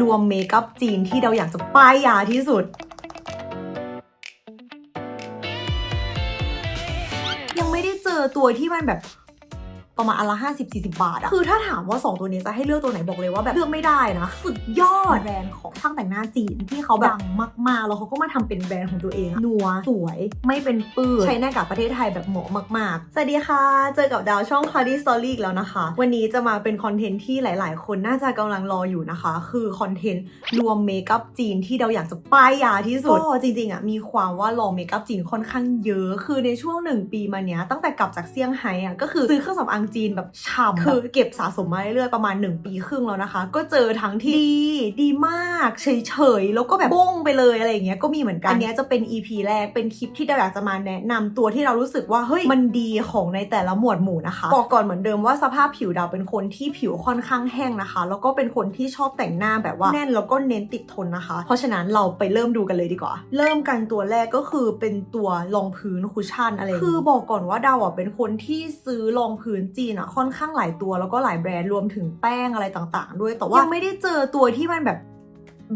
รวมเมคอัพจีนที่เราอยากจะป้ายยาที่สุด ยังไม่ได้เจอตัวที่มันแบบ ประมาณอันละห้าสิบสี่สิบาทอะคือถ้าถามว่า 2 ตัวนี้จะให้เลือกตัวไหนบอกเลยว่าแบบเลือกไม่ได้นะ สุดยอดแบรนด์ของช่างแต่งหน้าจีนที่เขาแบบดังมากๆ แล้วเขาก็มาทำเป็นแบรนด์ของตัวเองนัวสวยไม่เป็นปื้อใช้ในกับประเทศไทยแบบเหมาะมากๆ สวัสดีค่ะ เจอกับดาวช่อง c a r d y Story อีกแล้วนะคะ วันนี้จะมาเป็นคอนเทนต์ที่หลาย ๆ คนน่าจะกำลังรออยู่นะคะ คือคอนเทนต์รวมเมคอัพจีนที่เราอยากจะป้ายยาที่สุดก็จริงๆอะมีความว่าลองเมคอัพจีนค่อนข้างเยอะ คือในช่วงหนึ่งปีมาเนี้ยตั้งแต่กลับจากเซี่ยงไฮ้อะก็คือซื้อเครื่องสำอางจีนแบบฉ่ำคือเก็บสะสมมาเรื่อยๆประมาณ 1 ปีครึ่งแล้วนะคะ ก็เจอทั้งที่ดีดีมากเฉยๆ แล้วก็แบบบ้งไปเลยอะไรอย่างเงี้ยก็มีเหมือนกัน อันเนี้ยจะเป็น EP แรกเป็นคลิปที่เราอยากจะมาแนะนำตัวที่เรารู้สึกว่าเฮ้ยมันดีของในแต่ละหมวดหมู่นะคะบอกก่อนเหมือนเดิมว่าสภาพผิวดาวเป็นคนที่ผิวค่อนข้างแห้งนะคะ แล้วก็เป็นคนที่ชอบแต่งหน้าแบบว่าแน่นแล้วก็เน้นติดทนนะคะ เพราะฉะนั้นเราไปเริ่มดูกันเลยดีกว่า เริ่มกันตัวแรกก็คือเป็นตัวรองพื้นคุชชั่นอะไรอย่างงี้คือบอกก่อนว่าดาวอะเป็นคนที่ซื้อรองพื้นจีนอะค่อนข้างหลายตัวแล้วก็หลายแบรนด์รวมถึงแป้งอะไรต่าง ๆ ด้วย แต่ว่ายังไม่ได้เจอตัวที่มันแบบ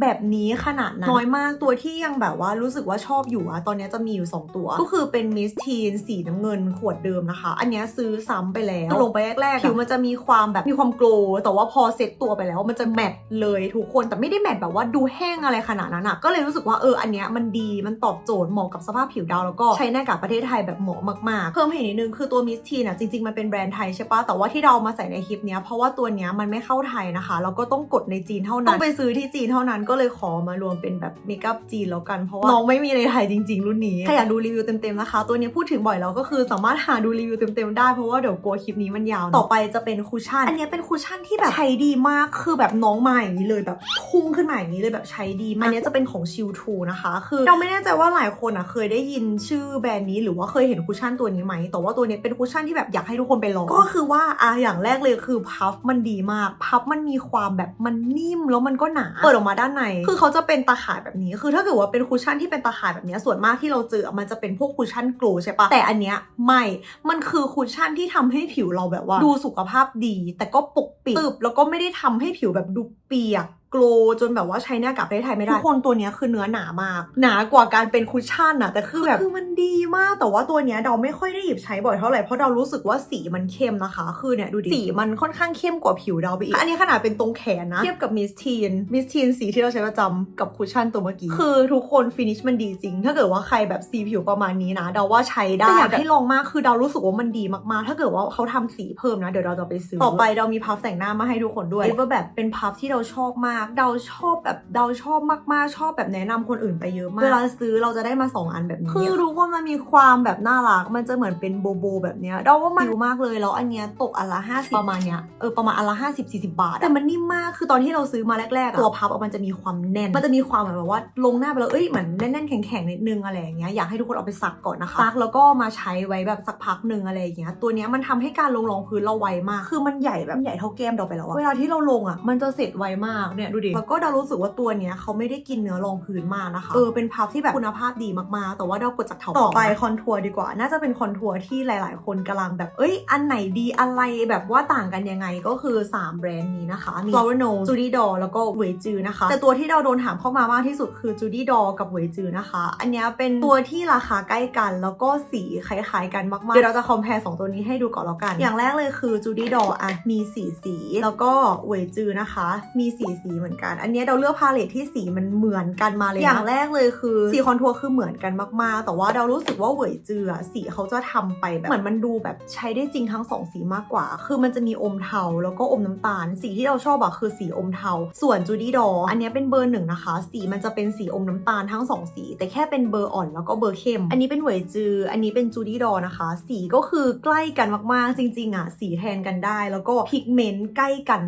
แบบนี้ขนาดนั้นน้อยมากตัวที่ยังแบบว่ารู้สึกว่าชอบอยู่อะตอนนี้จะมีอยู่ 2 ตัว ก็คือเป็นมิสทีนสีน้ำเงินขวดเดิมนะคะ อันนี้ซื้อซ้ำไปแล้วลงไปแรกๆผิวมันจะมีความแบบมีความโกลว์แต่ว่าพอเซ็ตตัวไปแล้วมันจะแมทเลยทุกคนแต่ไม่ได้แมทแบบว่าดูแห้งอะไรขนาดนั้นอะก็เลยรู้สึกว่าเอออันเนี้ยมันดีมันตอบโจทย์เหมาะกับสภาพผิวดาวแล้วก็ใช้ในกับประเทศไทยแบบเหมาะมากๆ เพิ่มให้อีกนิดนึงคือตัวมิสทีนอะจริงๆมันเป็นแบรนด์ไทยใช่ปะแต่ว่าที่เราเอามาใส่ในคลิปเนี้ยเพราะว่าตัวเนี้ยมันไม่เข้าไทยนะคะแล้วก็ต้องกดในจีนเท่านั้นต้องไปซื้อที่จีนเท่านั้นก็เลยขอมารวมเป็นแบบเมคอัพจีนแล้วกัน เพราะว่าน้องไม่มีในไทยจริง ๆ รุ่นนี้ถ้าอยากดูรีวิวเต็มๆนะคะ ตัวนี้พูดถึงบ่อยแล้วก็คือสามารถหาดูรีวิวเต็มๆได้เพราะว่าเดี๋ยวกลัวคลิปนี้มันยาว ต่อไปจะเป็นคุชชั่น อันนี้เป็นคุชชั่นที่แบบใช้ดีมากคือแบบน้องมาอย่างนี้เลยแบบพุ่งขึ้นมาอย่างนี้เลยแบบใช้ดีมากอันนี้จะเป็นของชิลทูนะคะ คือเราไม่แน่ใจว่าหลายคนอะเคยได้ยินชื่อแบรนด์นี้หรือว่าเคยเห็นคุชชั่นตัวนี้ไหมแต่ว่าตัวนี้เป็นคุชชั่นที่แบบอยากให้ทุกคนไปลองก็คือว่าอะอย่างแรกเลยคือพัฟมันดีมากพัฟมันมีความแบบมันนิ่มแล้วมันก็หนาเปิดออกมาด้านใน คือเขาจะเป็นตาข่ายแบบนี้ คือถ้าเกิดว่าเป็นคุชชั่นที่เป็นตาข่ายแบบนี้ส่วนมากที่เราเจอมันจะเป็นพวกคุชชั่นกลูใช่ปะแต่อันเนี้ยไม่ มันคือคุชชั่นที่ทำให้ผิวเราแบบว่า ดูสุขภาพดี แต่ก็ปกปิดตึบแล้วก็ไม่ได้ทำให้ผิวแบบดูเปียก โกลจนแบบว่าใช้หน้ากากประเทศไทยไม่ได้ทุกคนตัวเนี้ยคือเนื้อหนามาก หนากว่าการเป็นคุชชั่นอะแต่คือแบบคือมันดีมากแต่ว่าตัวเนี้ยเราไม่ค่อยได้หยิบใช้บ่อยเท่าไหร่เพราะเรารู้สึกว่าสีมันเข้มนะคะ คือเนี่ยดูดิสีมันค่อนข้างเข้มกว่าผิวเราไปอีกอันนี้ขนาดเป็นตรงแขนนะเทียบกับมิสทีนมิสทีนสีที่เราใช้ประจำกับคุชชั่นตัวเมื่อกี้คือทุกคนฟินิชมันดีจริง ถ้าเกิดว่าใครแบบสีผิวประมาณนี้นะเดาว่าใช้ได้แต่อยากให้ลองมากคือเรารู้สึกว่ามันดีมากๆ ถ้าเกิดว่าเขาทำสีเพิ่มนะเดี๋ยวเราจะไปซื้อต่อไปเรามีพัฟแต่งหน้ามาให้ทุกคนด้วยว่าแบบเป็นพัฟที่เราชอบมากเราชอบแบบเราชอบมากๆ ชอบแบบแนะนำคนอื่นไปเยอะมากเวลาซื้อเราจะได้มา 2 อันแบบนี้ คือทุกคนมันมีความแบบน่ารัก มันจะเหมือนเป็นโบโบแบบเนี้ยเราว่ามันดีมากเลยแล้วอันเนี้ยตกอันละ50 ประมาณเนี้ยเออประมาณอันละ50 40 บาท แต่มันนิ่มมากคือตอนที่เราซื้อมาแรกๆอะตัวพับอะมันจะมีความแน่น มันจะมีความเหมือนแบบว่าลงหน้าไปแล้วเอ้ยเหมือนแน่นๆแข็งๆนิดนึงอะไรอย่างเงี้ยอยากให้ทุกคนเอาไปซักก่อนนะคะซักแล้วก็มาใช้ไว้แบบสักพักหนึ่งอะไรอย่างเงี้ยตัวเนี้ยมันทำให้การลงรองพื้นเราไวมาก คือมันใหญ่แบบใหญ่เท่าแก้มเราไปแล้วอะเวลาที่เราลงอะมันจะเสร็จไวมากเนี่ยดูดิ แล้วก็เรารู้สึกว่าตัวเนี้ยเขาไม่ได้กินเนื้อรองพื้นมากนะคะ เออ เป็นพัฟที่แบบคุณภาพดีมากๆ แต่ว่าเรากดจากเถาต่อไปคอนทัวร์ดีกว่า น่าจะเป็นคอนทัวร์ที่หลาย ๆ คนกำลังแบบ เอ้ย อันไหนดีอะไรแบบว่าต่างกันยังไงก็คือ 3 แบรนด์นี้นะคะ มี Flower Nose Judy Doll แล้วก็เวยจือนะคะ แต่ตัวที่เราโดนถามเข้ามามากที่สุดคือ Judy Doll กับเวยจือนะคะ อันเนี้ยเป็นตัวที่ราคาใกล้กันแล้วก็สีคล้าย ๆ กันมากๆ เดี๋ยวเราจะคอมเพลสองตัวนี้ให้ดูก่อนแล้วกัน อย่างแรกเลยคือ Judy Doll อะมีสีสี แล้วก็เวยจือนะคะ มีสีสีเหมือนกัน อันเนี้ยเราเลือกพาเลทที่สีมันเหมือนกันมาเลยนะอย่างแรกเลยคือสีคอนทัวร์คือเหมือนกันมากๆ แต่ว่าเรารู้สึกว่าเหวยจืออะสีเขาจะทำไปแบบเหมือนมันดูแบบใช้ได้จริงทั้งสองสีมากกว่า คือมันจะมีอมเทาแล้วก็อมน้ำตาล สีที่เราชอบอะคือสีอมเทา ส่วนจูดี้ดออันเนี้ยเป็นเบอร์หนึ่งนะคะ สีมันจะเป็นสีอมน้ำตาลทั้งสองสี แต่แค่เป็นเบอร์อ่อนแล้วก็เบอร์เข้ม อันนี้เป็นเหวยจือ อันนี้เป็นจูดี้ดอนะคะ สีก็คือใกล้กันมากๆ จริงๆอะสีแทนกันได้ แล้วก็พิกเมนต์ใกล้กัน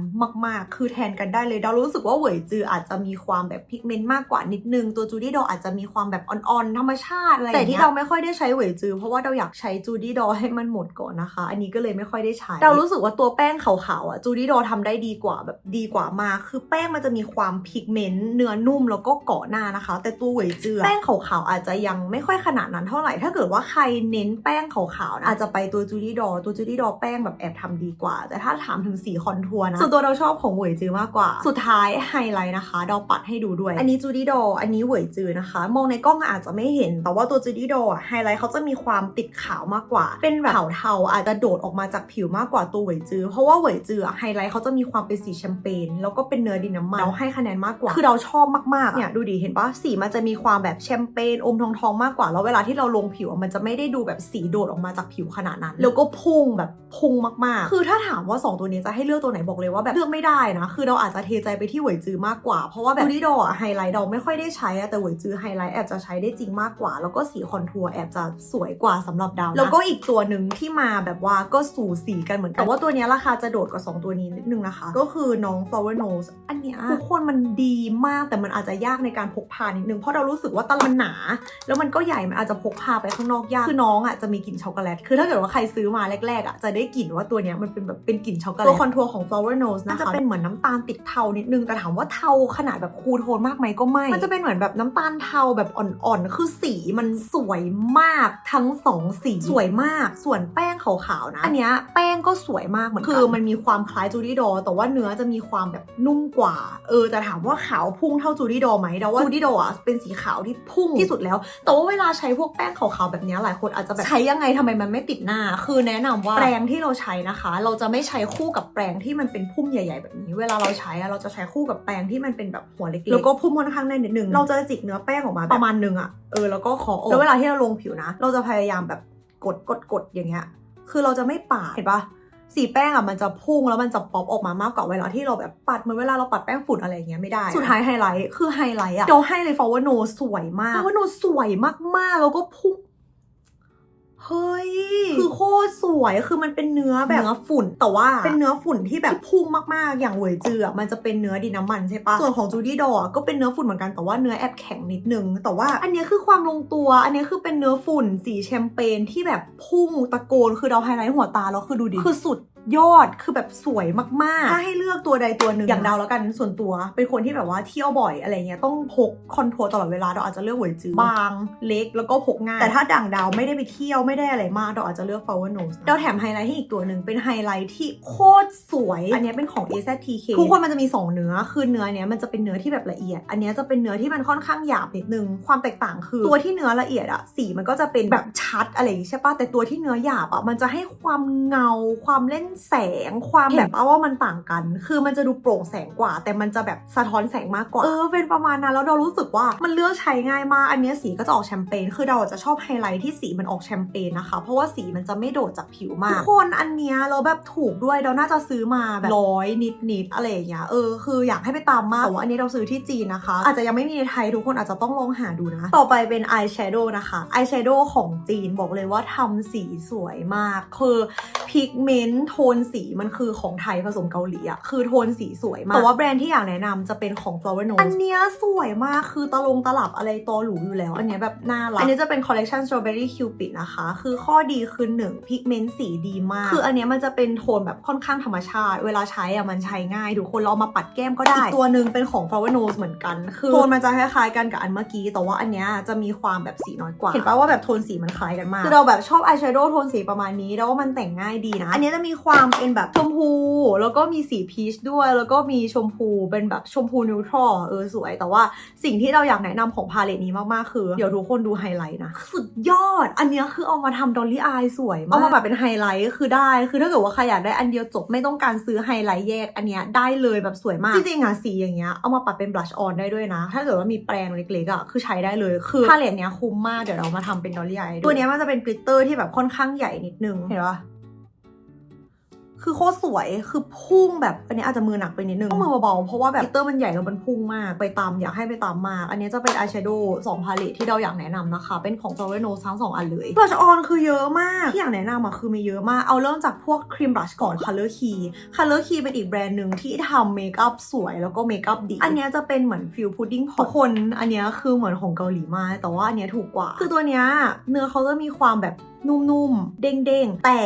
มากๆ คือแทนกันได้เลยเรารู้สึกว่าเหวยจืออาจจะมีความแบบพิกเมนต์มากกว่านิดนึง ตัวจูดี้ดออาจจะมีความแบบอ่อนๆธรรมชาติอะไรแต่ที่เราไม่ค่อยได้ใช้เหวยจือ เพราะว่าเราอยากใช้จูดี้ดอให้มันหมดก่อนนะคะ อันนี้ก็เลยไม่ค่อยได้ใช้เรารู้สึกว่าตัวแป้งขาวๆอะจูดี้ดอทำได้ดีกว่าแบบดีกว่ามากคือแป้งมันจะมีความพิกเมนต์เนื้อนุ่มแล้วก็เกาะหน้านะคะ แต่ตัวเหวยจือแป้งขาวๆอาจจะยังไม่ค่อยขนาดนั้นเท่าไหร่ ถ้าเกิดว่าใครเน้นแป้งขาวๆนะอาจจะไปตัวจูดี้ดอตัวจูดี้ดอแป้งแบบแอบทำดีกว่า แต่ถ้าถามถึงสีคอนทัวร์นะส่วนตัวเราชอบของเหวยจือมากกว่า สุดท้ายท์ไฮไลท์นะคะดอปัดให้ดูด้วย อันนี้จูดี้ดออันนี้เหวยจือนะคะ มองในกล้องอาจจะไม่เห็น แต่ว่าตัวจูดี้ดอไฮไลท์เขาจะมีความติดขาวมากกว่า เป็นแบบขาวเทาอาจจะโดดออกมาจากผิวมากกว่าตัวเหวยจือ เพราะว่าเหวยจือไฮไลท์เขาจะมีความเป็นสีแชมเปญแล้วก็เป็นเนื้อดินน้ำมันเราให้คะแนนมากกว่า คือเราชอบมากๆเนี่ยดูดิเห็นปะสีมันจะมีความแบบแชมเปญอมทองทองๆมากกว่าแล้วเวลาที่เราลงผิวอะมันจะไม่ได้ดูแบบสีโดดออกมาจากผิวขนาดนั้น แล้วก็พุ่งแบบพุ่งมากๆ คือถ้าถามว่า 2 ตัวนี้จะให้เลือกตัวไหนบอกเลยว่าแบบเลือกไม่ได้นะคือเราอาจจะเทใจไปที่เหวยจือมากกว่า เพราะว่าแบบดูดิโดอะไฮไลท์เราไม่ค่อยได้ใช้อะแต่เหวยจือไฮไลท์แอบจะใช้ได้จริงมากกว่า แล้วก็สีคอนทัวร์แอบจะสวยกว่าสำหรับดาวนะแล้วก็อีกตัวหนึ่งที่มาแบบว่าก็สูสีกันเหมือนกันแต่ว่าตัวเนี้ยราคาจะโดดกว่า 2 ตัวนี้นิดนึงนะคะ ก็คือน้อง flower nose อันเนี้ยทุกคนมันดีมากแต่มันอาจจะยากในการพกพานิดนึงเพราะเรารู้สึกว่าตะลันหนา แล้วมันก็ใหญ่มันอาจจะพกพาไปข้างนอกยากคือน้องอะจะมีกลิ่นช็อกโกแลตคือถ้าเกิดว่าใครซื้อมาแรกๆอะจะได้กลิ่นว่าตัวเนี้ยมันเป็นแบบเป็นกลิ่นช็อกโกแลตตัวคอนทัวร์ของ flower nose นะคะจะเป็นเหมือนน้ำตาลติดเทานิดนึงแต่ถามว่าเทาขนาดแบบคูลโทนมากไหมก็ไม่ มันจะเป็นเหมือนแบบน้ำตาลเทาแบบอ่อนๆ คือสีมันสวยมากทั้งสองสีสวยมาก ส่วนแป้งขาวๆนะ อันเนี้ยแป้งก็สวยมากเหมือนกันคือมันมีความคล้ายจูดี้ดอ แต่ว่าเนื้อจะมีความแบบนุ่มกว่า เออแต่ถามว่าขาวพุ่งเท่าจูดี้ดอไหมเดาว่าจูดี้ดออะเป็นสีขาวที่พุ่งที่สุดแล้ว แต่ว่าเวลาใช้พวกแป้งขาวๆแบบเนี้ยหลายคนอาจจะแบบใช้ยังไงทำไมมันไม่ติดหน้า คือแนะนำว่าแปรงที่เราใช้นะคะ เราจะไม่ใช้คู่กับแปรงที่มันเป็นพุ่มใหญ่ ๆ แบบนี้ เวลาเราใช้อะเราจะใช้คู่กับแปรงที่มันเป็นแบบหัวเล็กๆแล้วก็พุ่มค่อนข้างแน่นนิดนึงเราจะจิกเนื้อแป้งออกมาประมาณนึงอะเออแล้วก็ขอออกแล้วเวลาที่เราลงผิวนะ เราจะพยายามแบบกดกดกดอย่างเงี้ย คือเราจะไม่ปาดเห็นปะสีแป้งอะมันจะพุ่งแล้วมันจะป๊อปออกมามากกว่าเวลาที่เราแบบปัดเหมือนเวลาเราปัดแป้งฝุ่นอะไรอย่างเงี้ยไม่ได้ สุดท้ายไฮไลท์คือไฮไลท์อะเราให้เลยฟอว่าโนสวยมากฟอว่าโนสวยมากๆ แล้วก็พุ่ง เฮ้ย คือโคตรสวย คือมันเป็นเนื้อแบบเนื้อฝุ่น แต่ว่าเป็นเนื้อฝุ่นที่แบบพุ่งมากๆ อย่างเหวยจืออะมันจะเป็นเนื้อดินน้ำมันใช่ปะส่วนของจูดี้ดอก็เป็นเนื้อฝุ่นเหมือนกัน แต่ว่าเนื้อแอบแข็งนิดนึง แต่ว่าอันเนี้ยคือความลงตัว อันเนี้ยคือเป็นเนื้อฝุ่นสีแชมเปญที่แบบพุ่งตะโกน คือเราไฮไลท์หัวตาแล้วคือดูดิ คือสุด ยอดคือแบบสวยมากๆ ถ้าให้เลือกตัวใดตัวหนึ่งอย่างดาวแล้วกันส่วนตัว เป็นคนที่แบบว่าเที่ยวบ่อยอะไรเงี้ยต้องพกคอนโทรลตลอดเวลาเราอาจจะเลือกเหวยจือบางเล็กแล้วก็พกง่าย แต่ถ้าด่างดาวไม่ได้ไปเที่ยวไม่ได้อะไรมากเราอาจจะเลือก flower nose ดาวแถมไฮไลท์ให้อีกตัวหนึ่งเป็นไฮไลท์ที่โคตรสวย อันเนี้ยเป็นของ AZTK ทุกคนมันจะมี 2 เนื้อคือเนื้อเนี้ยมันจะเป็นเนื้อที่แบบละเอียด อันเนี้ยจะเป็นเนื้อที่มันค่อนข้างหยาบนิดนึงความแตกต่างคือตัวที่เนื้อละเอียดอะสีมันก็จะเป็นแบบชัดอะไรอย่างงี้ใช่ปะแต่ตัวที่เนื้อหยาบอะมันจะให้ความเงาความเล่นแสงความแบบว่ามันต่างกัน คือมันจะดูโปร่งแสงกว่า แต่มันจะแบบสะท้อนแสงมากกว่าเออเป็นประมาณนั้นแล้วเรารู้สึกว่ามันเลือกใช้ง่ายมากอันเนี้ยสีก็จะออกแชมเปญคือเราจะชอบไฮไลท์ที่สีมันออกแชมเปญนะคะ เพราะว่าสีมันจะไม่โดดจากผิวมากทุกคนอันเนี้ยเราแบบถูกด้วยเราน่าจะซื้อมาแบบร้อยนิดๆอะไรอย่างเงี้ยเออคืออยากให้ไปตามมากแต่ว่าอันนี้เราซื้อที่จีนนะคะ อาจจะยังไม่มีในไทยทุกคนอาจจะต้องลองหาดูนะ ต่อไปเป็นอายแชโดว์นะคะอายแชโดว์ของจีนบอกเลยว่าทำสีสวยมากคือพิกเมนต์โทนสีมันคือของไทยผสมเกาหลีอะคือโทนสีสวยมากแต่ว่าแบรนด์ที่อยากแนะนำจะเป็นของ Flower Nose อันเนี้ยสวยมากคือตะลงตลับอะไรตอหรูอยู่แล้ว อันเนี้ยแบบน่ารักอันนี้จะเป็นคอลเล c ชัน Strawberry Cupid นะคะ คือข้อดีคือหนึ่งพิกเมนต์สีดีมาก คืออันเนี้ยมันจะเป็นโทนแบบค่อนข้างธรรมชาติ เวลาใช้อะมันใช้ง่ายทุกคนเราเอามาปัดแก้มก็ได้อีกตัวหนึ่งเป็นของ Flower Nose เหมือนกัน คือโทนมันจะคล้ายๆกันกับอันเมื่อกี้ แต่ว่าอันเนี้ยจะมีความแบบสีน้อยกว่า เห็นปะว่าแบบโทนสีมันคล้ายกันมากคือเราแบบชอบอายแชโดว์โทนสีประมาณนี้แล้วว่ามันแต่งง่ายดีนะ อันเนี้ยจะมีความเป็นแบบชมพู แล้วก็มีสีพีชด้วย แล้วก็มีชมพูเป็นแบบชมพูนิวทรัลเออสวย แต่ว่าสิ่งที่เราอยากแนะนำของพาเลตนี้มากๆ คือ เดี๋ยวทุกคนดูไฮไลท์นะ สุดยอด อันเนี้ยคือเอามาทำดอลลี่อายสวยมาก เอามาแบบเป็นไฮไลท์คือได้ คือถ้าเกิดว่าใครอยากได้อันเดียวจบไม่ต้องการซื้อไฮไลท์แยก อันเนี้ยได้เลยแบบสวยมาก จริงๆอะสีอย่างเงี้ยเอามาปัดเป็นบลัชออนได้ด้วยนะ ถ้าเกิดว่ามีแปรงเล็กๆอะคือใช้ได้เลยคือพาเลตเนี้ยคุ้มมากเดี๋ยวเรามาทำเป็นดอลลี่อายตัวเนี้ยมันจะเป็นกลิตเตอร์ที่แบบค่อนข้างใหญ่นิดนึงเห็นปะ คือโคตรสวยคือพุ่งแบบอันนี้อาจจะมือหนักไปนิดนึงต้องมือเบาๆเพราะว่าแบบกิตเตอร์มันใหญ่แล้วมันพุ่งมากไปตามอยากให้ไปตามมากอันนี้จะเป็นอายแชโดว์สองพาเลตที่เราอยากแนะนำนะคะ เป็นของ Flower Nose ทั้งสองอันเลยบลัชออนคือเยอะมากที่อยากแนะนำอะคือมีเยอะมากเอาเริ่มจากพวกครีมบลัชก่อน Color Key Color Key เป็นอีกแบรนด์หนึ่งที่ทำเมคอัพสวยแล้วก็เมคอัพดีอันนี้จะเป็นเหมือนฟิลพุดดิ้งพอคนอันนี้คือเหมือนของเกาหลีมากแต่ว่าอันนี้ถูกกว่า คือตัวเนี้ยเนื้อเขาจะมีความแบบนุ่มๆ เด้งๆ แต่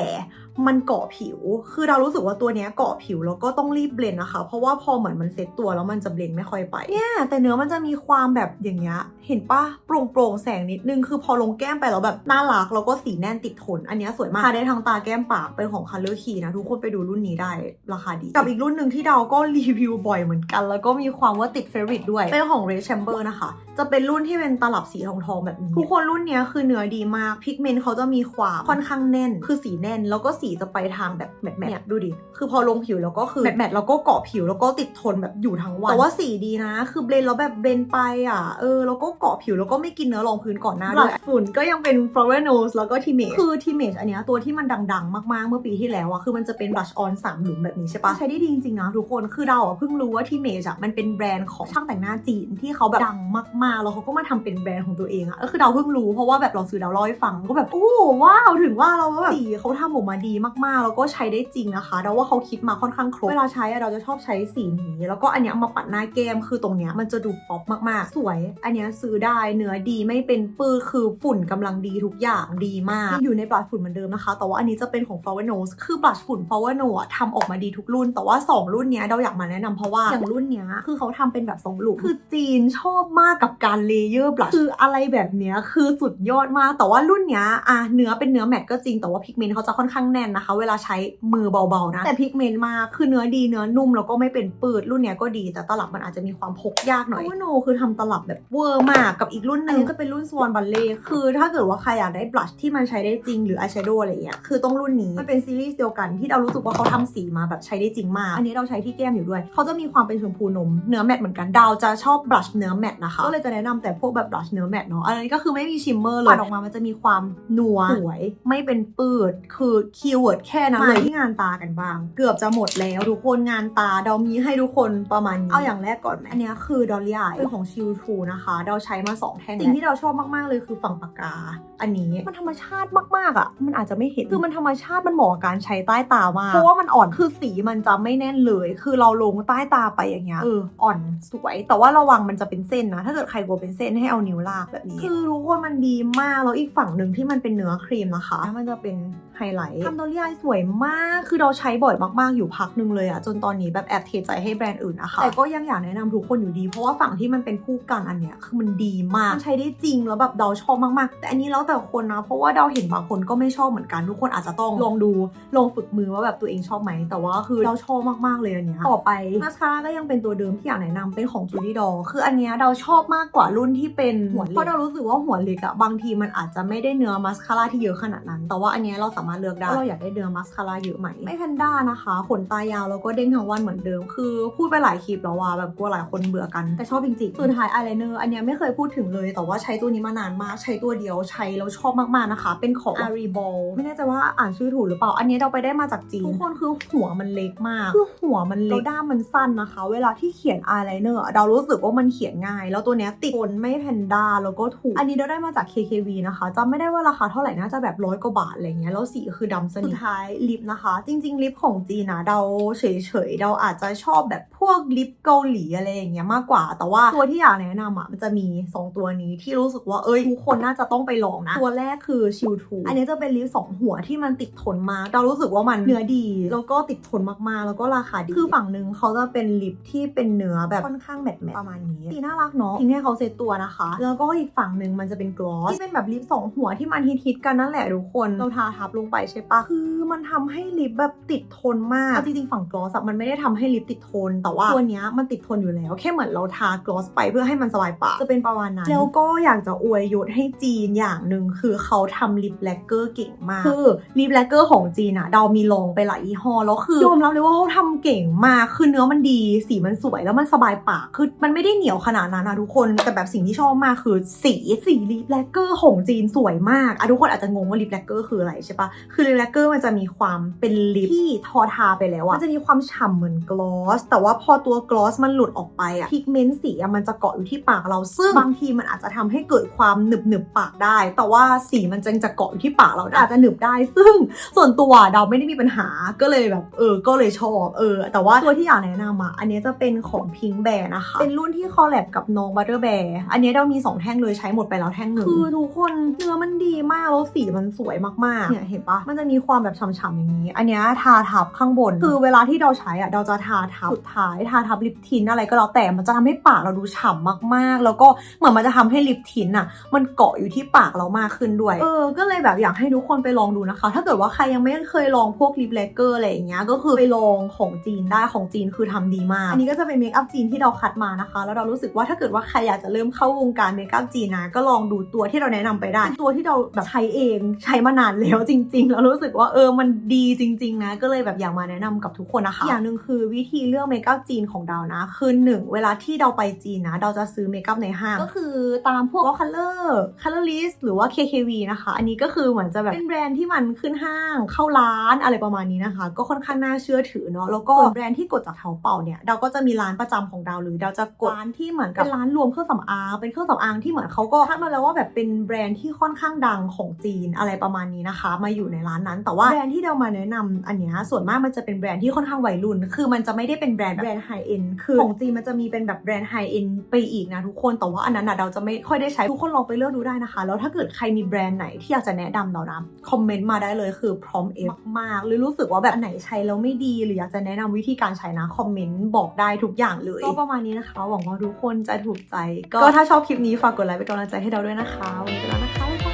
มันเกาะผิว คือเรารู้สึกว่าตัวเนี้ยเกาะผิวแล้วก็ต้องรีบเบลนด์นะคะ เพราะว่าพอเหมือนมันเซ็ตตัวแล้วมันจะเบลนด์ไม่ค่อยไป เนี่ยแต่เนื้อมันจะมีความแบบอย่างเงี้ย เห็นปะโปร่งโปร่งๆแสงนิดนึง คือพอลงแก้มไปแล้วแบบน่ารักแล้วก็สีแน่นติดทน อันเนี้ยสวยมากทาได้ทั้งตาแก้มปากเป็นของ Color Key นะทุกคนไปดูรุ่นนี้ได้ราคาดี กับอีกรุ่นหนึ่งที่เราก็รีวิวบ่อยเหมือนกัน แล้วก็มีความว่าติดเฟร i t ด้วย เป็นของ Red Chamber นะคะ จะเป็นรุ่นที่เป็นตลับสีทองทองๆแบบนี้ ทุกคนรุ่นเนี้ยคือเนื้อดีมาก พิกเมนต์เขาจะมีความค่อนข้างแน่น คือสีแน่นแล้วก็สีจะไปทางแบบแมทแมทดูดิ คือพอลงผิวแล้วก็คือแมทแมทแล้วก็เกาะผิวแล้วก็ติดทนแบบอยู่ทั้งวัน แต่ว่าสีดีนะ คือเบลนด์แล้วแบบเบลนด์ไปอะ เออ แล้วก็เกาะผิวแล้วก็ไม่กินเนื้อรองพื้นก่อนหน้าด้วยฝุ่นก็ยังเป็น flower nose แล้วก็ Timage คือ Timage อันเนี้ยตัวที่มันดังๆ มากๆ เมื่อปีที่แล้วอะคือมันจะเป็น blush on สามหลุมแบบนี้ใช่ปะใช้ได้ดีจริงๆนะทุกคน คือเราอะเพิ่งรู้ว่า Timage อะมันเป็นแบรนด์ของช่างแต่งหน้าจีนที่เขาแบบดังมากๆ แล้วเขาก็มาทำเป็นแบรนด์ของตัวเองอะก็คือเราเพิ่งรู้เพราะว่าแบบเราซื้อเราเล่าให้ฟังก็แบบโอ้ว้าวถึงว่าเราว่าแบบสีเขาทำออกมาดีมากๆ แล้วก็ใช้ได้จริงนะคะเราว่าเขาคิดมาค่อนข้างครบ เวลาใช้อะเราจะชอบใช้สีนี้ แล้วก็อันเนี้ยมาปัดหน้าแก้มคือตรงเนี้ยมันจะดูป๊อปมากๆ สวย อันเนี้ยซื้อได้เนื้อดีไม่เป็นปื้อคือฝุ่นกำลังดีทุกอย่างดีมาก อยู่ในบลัชฝุ่นเหมือนเดิมนะคะ แต่ว่าอันนี้จะเป็นของ Flower Nose คือบลัชฝุ่น Flower Nose อะทำออกมาดีทุกรุ่น แต่ว่า 2 รุ่นเนี้ยเราอยากมาแนะนำเพราะว่าอย่างรุ่นเนี้ยคือเขาทำเป็นแบบทรงหลุมคือจีนชอบมากกับการเลเยอร์บลัชคืออะไรแบบเนี้ยคือสุดยอดมาก แต่ว่ารุ่นเนี้ยอะเนื้อเป็นเนื้อแมตก็จริงแต่ว่าพิกเมนต์เขาจะค่อนข้างแน่นนะคะ เวลาใช้มือเบาๆนะ แต่พิกเมนต์มากคือเนื้อดีเนื้อนุ่มแล้วก็ไม่เป็นปืดรุ่นเนี้ยก็ดี แต่ตลับมันอาจจะมีความพกยากหน่อยเพราะว่าโนคือทำตลับแบบเวอร์มากกับอีกรุ่นหนึงจะเป็นรุ่น Swan Ballet คือถ้าเกิดว่าใครอยากได้บลัชที่มันใช้ได้จริงหรืออายแชโดว์อะไรเงี้ยคือต้องรุ่นนี้มันเป็นซีรีส์เดียวกันที่เรารู้สึกว่าเขาทำสีมาแบบใช้ได้จริงมาก อันนี้เราใช้ที่แก้มอยู่ด้วยเขาจะมีความเป็นชมพูนมเนื้อแมตต์เหมือนกันดาวจะชอบบลัชเนื้อแมตต์นะคะก็เลยจะแนะนำแต่พวกแบบบลัชเนื้อแมตต์เนาะอันนี้ก็คือไม่มีชิมเมอร์เลยปัดออกมามันจะมีความนัวสวยไม่เป็นปืดคือคีย์เวิร์ดแค่นั้นเลยที่งานตากันบ้าง เกือบจะหมดแล้วทุกคนงานตาเรามีให้ทุกคนประมาณนี้เอาอย่างแรกก่อนไหมอันนี้คือดอลลี่อายเป็นของชิลทูนะคะเราใช้มาสองแท่งสิ่งที่เราชอบมาก ๆ เลยคือฝั่งปากกา อันนี้มันธรรมชาติมาก ๆ อะ มันอาจจะไม่เห็นคือมันธรรมชาติมันเหมาะกับการใช้ใต้ตามากเพราะว่ามันอ่อนคือสีมันจะไม่แน่นเลย คือเราลงใต้ตาไปอย่างเงี้ยเอออ่อนสวย แต่ว่าระวังมันจะเป็นเส้นนะ ถ้าเกิดใครกลัวเป็นเส้นให้เอานิ้วลากแบบนี้ คือรู้ว่ามันดีมากแล้วอีกฝั่งหนึ่งที่มันเป็นเนื้อครีมนะคะ มันจะเป็นไฮไลท์ทำดอลลี่อายสวยมาก คือเราใช้บ่อยมากๆ อยู่พักหนึ่งเลยอะจนตอนนี้แบบแอบเทใจให้แบรนด์อื่นนะคะ แต่ก็ยังอยากแนะนำทุกคนอยู่ดี เพราะว่าฝั่งที่มันเป็นคู่กันอันเนี้ยคือมันดีมาก มันใช้ได้จริงแล้วแบบเดาชอบมากๆ แต่อันนี้แล้วแต่คนนะ เพราะว่าเดาเห็นบางคนก็ไม่ชอบเหมือนกัน ทุกคนอาจจะต้องลองดู ลองฝึกมือว่าแบบตัวเองชอบไหม แต่ว่าคือเราชอบมากๆเลยอันเนี้ย ต่อไปมาสคาร่าก็ยังเป็นตัวเดิมที่อยากแนะนำเป็นของจูดี้ดอคืออันเนี้ยเราชอบมากกว่ารุ่นที่เป็นหัวเล็กเพราะเรารู้สึกว่าหัวเล็กอะบางทีมันอาจจะไม่ได้เนื้อมาสคาร่าที่เยอะขนาดนั้น แต่ว่าอันเนี้ยเราสามารถเลือกได้ว่าเราอยากได้เนื้อมาสคาร่าเยอะไหมไม่แพนด้านะคะขนตายาวแล้วก็เด้งทั้งวันเหมือนเดิม คือพูดไปหลายคลิปแล้วว่าแบบกลัวหลายคนเบื่อกันแต่ชอบจริงๆสุดท้ายอายไลเนอร์อันนี้ไม่เคยพูดถึงเลยแต่ว่าใช้ตัวนี้มานานมาก ใช้ตัวเดียวใช้แล้วชอบมากๆนะคะ เป็นของ a r i b o l ไม่แน่ใจว่าอ่านชื่อถูกหรือเปล่าอันนี้เราไปได้มาจากจีนทุกคนคือหัวมันเล็กมากคือหัวมันเล็กด้ามมันสั้นนะคะ เวลาที่เขียนอายไลเนอร์เรารู้สึกว่ามันเขียนง่าย แล้วตัวเนี้ยติดทนไม่แพนด้าแล้วก็ถูกอันนี้เราได้มาจาก KKV นะคะจำไม่ได้ว่าราคาเท่าไหร่น่าจะแบบร้อยกว่าบาทอะไรเงี้ยแล้วสีคือดำสนิทสุดท้ายลิปนะคะ จริง ๆ ลิปของจีนนะเราเฉยๆเราอาจจะชอบแบบพวกลิปเกาหลีอะไรอย่างเงี้ยมากกว่า แต่ว่าตัวที่อยากแนะนำอะมันจะมี 2 ตัวนี้ที่รู้สึกว่าเอ้ยทุกคนน่าจะต้องไปลองนะ ตัวแรกคือชิลทูอันนี้จะเป็นลิปสองหัวที่มันติดทนมากเรารู้สึกว่ามันเนื้อดี แล้วก็ติดทนมากๆ แล้วก็ราคาดีคือฝั่งหนึ่งเขาจะเป็นลิปที่เป็นเนื้อแบบค่อนข้างแมตต์ๆประมาณนี้สีน่ารักเนาะทิ้งให้เขาเซตตัวนะคะ แล้วก็อีกฝั่งหนึ่งมันจะเป็นกลอสที่เป็นแบบลิปสองหัวที่มันฮิตๆกันนั่นแหละทุกคนเราทาทับลงไปใช่ปะคือมันทำให้ลิปแบบติดทนมากเอาจริงๆฝั่งกลอสอะมันไม่ได้ทำให้ลิปติดทน แต่ว่าตัวเนี้ยมันติดทนอยู่แล้ว แค่เหมือนเราทากลอสไปเพื่อให้มันสบายปากจะเป็นประมาณนั้นแล้วก็อยากจะอวยยศให้จีนอย่างหนึ่งคือเขาทำลิปแลกเกอร์เก่งมาก คือลิปแลกเกอร์ของจีนอะเรามีลองไปหลายยี่ห้อแล้วคือยอมรับเลยว่าเขาทำเก่งมากคือเนื้อมันดีสีมันสวยแล้วมันสบายปากคือมันไม่ได้เหนียวขนาดนั้นนะทุกคนแต่แบบสิ่งที่ชอบมากคือสีสีลิปแลกเกอร์ของจีนสวยมากอะทุกคนอาจจะงงว่าลิปแลกเกอร์คืออะไรใช่ปะคือลิปแลกเกอร์มันจะมีความเป็นลิปที่ทอทาไปแล้วอะมันจะมีความฉ่ำเหมือนกลอส แต่ว่าพพอตัวกลอสมันหลุดออกไปอะพิกเมนต์สีอะมันจะเกาะอยู่ที่ปากเราซึ่งบางทีมันอาจจะทำให้เกิดความหนึบหนึบๆปากได้ แต่ว่าสีมันจะจะเกาะอยู่ที่ปากเรานะอาจจะหนึบได้ ซึ่งส่วนตัวเราไม่ได้มีปัญหาก็เลยแบบเออก็เลยชอบเออ แต่ว่าตัวที่อยากแนะนำอะอันนี้จะเป็นของพิงแบร์นะคะ เป็นรุ่นที่คอลแลบกับน้องบัตเตอร์แบร์อันนี้เรามีสองแท่งเลยใช้หมดไปแล้วแท่งหนึ่งคือทุกคนเนื้อมันดีมากแล้วสีมันสวยมากๆเนี่ยเห็นปะมันจะมีความแบบฉ่ำๆอย่างนี้ อันเนี้ยทาทับข้างบน คือเวลาที่เราใช้อะเราจะทาทับสุดท้ายทาทับลิปทินอะไรก็แล้วแต่มันจะทำให้ปากเราดูฉ่ำมากๆ แล้วก็เหมือนมันจะทำให้ลิปทินอะมันเกาะอยู่ที่ปากเรามากขึ้นด้วย เออ ก็เลยแบบอยากให้ทุกคนไปลองดูนะคะ ถ้าเกิดว่าใครยังไม่เคยลองพวกลิปเลกเกอร์อะไรอย่างเงี้ย ก็คือไปลองของจีนได้ของจีนคือทำดีมาก อันนี้ก็จะเป็นเมคอัพจีนที่เราคัดมานะคะ แล้วเรารู้สึกว่าถ้าเกิดว่าใครอยากจะเริ่มเข้าวงการเมคอัพจีนนะ ก็ลองดูตัวที่เราแนะนำไปได้เป็นตัวที่เราแบบใช้เองใช้มานานแล้วจริงๆแล้วรู้สึกว่าเออมันดีจริง ๆ นะ ก็เลยแบบอยากมาแนะนำกับทุกคนนะคะ อย่างหนึ่งคือวิธีเลือกเมคอัพจีนของเรานะ คือหนึ่งเวลาที่เราไปจีนนะ เราจะซื้อเมคอัพในห้าง ก็คือตามพวก Color Color List หรือว่า KKV นะคะ อันนี้ก็คือเหมือนจะแบบเป็นแบรนด์ที่มันขึ้นห้างเข้าร้านอะไรประมาณนี้นะคะ ก็ค่อนข้างน่าเชื่อถือเนาะแล้วก็ส่วนแบรนด์ที่กดจากเถาเป่าเนี่ยเราก็จะมีร้านประจำของเราหรือเราจะกดร้านที่เหมือนกับเป็นร้านรวมเครื่องสำอางเป็นเครื่องสำอางที่เหมือนเขาก็คาดมาแล้วว่าแบบเป็นแบรนด์ที่ค่อนข้างดังของจีนอะไรประมาณนี้นะคะ มาอยู่ในร้านนั้นแต่ว่าแบรนด์ที่เรามาแนะนำอันเนี้ยส่วนมากมันจะเป็นแบรนด์ที่ค่อนข้างวัยรุ่น คือมันจะไม่ได้เป็นแบรนด์แบรนด์ไฮเอ็นคือของจีนมันจะมีเป็นแบบแบรนด์ไฮเอ็นไปอีกนะทุกคนแต่ว่าอันนั้นนะเราจะไม่ค่อยได้ใช้ทุกคนลองไปเลือกดูได้นะคะ แล้วถ้าเกิดใครมีแบรนด์ไหนที่อยากจะแนะนำเรานะคอมเมนต์มาได้เลยคือพร้อมเอฟมากๆหรือรู้สึกว่าแบบอันไหนใช้แล้วไม่ดี หรืออยากจะแนะนำวิธีการใช้นะคอมเมนต์บอกได้ทุกอย่างเลยก็ประมาณนี้นะคะหวังว่าทุกคนจะถูกใจ ก็ถ้าชอบคลิปนี้ฝากกดไลค์เป็นกำลังใจให้เราด้วยนะคะวันนี้ไปแล้วนะคะ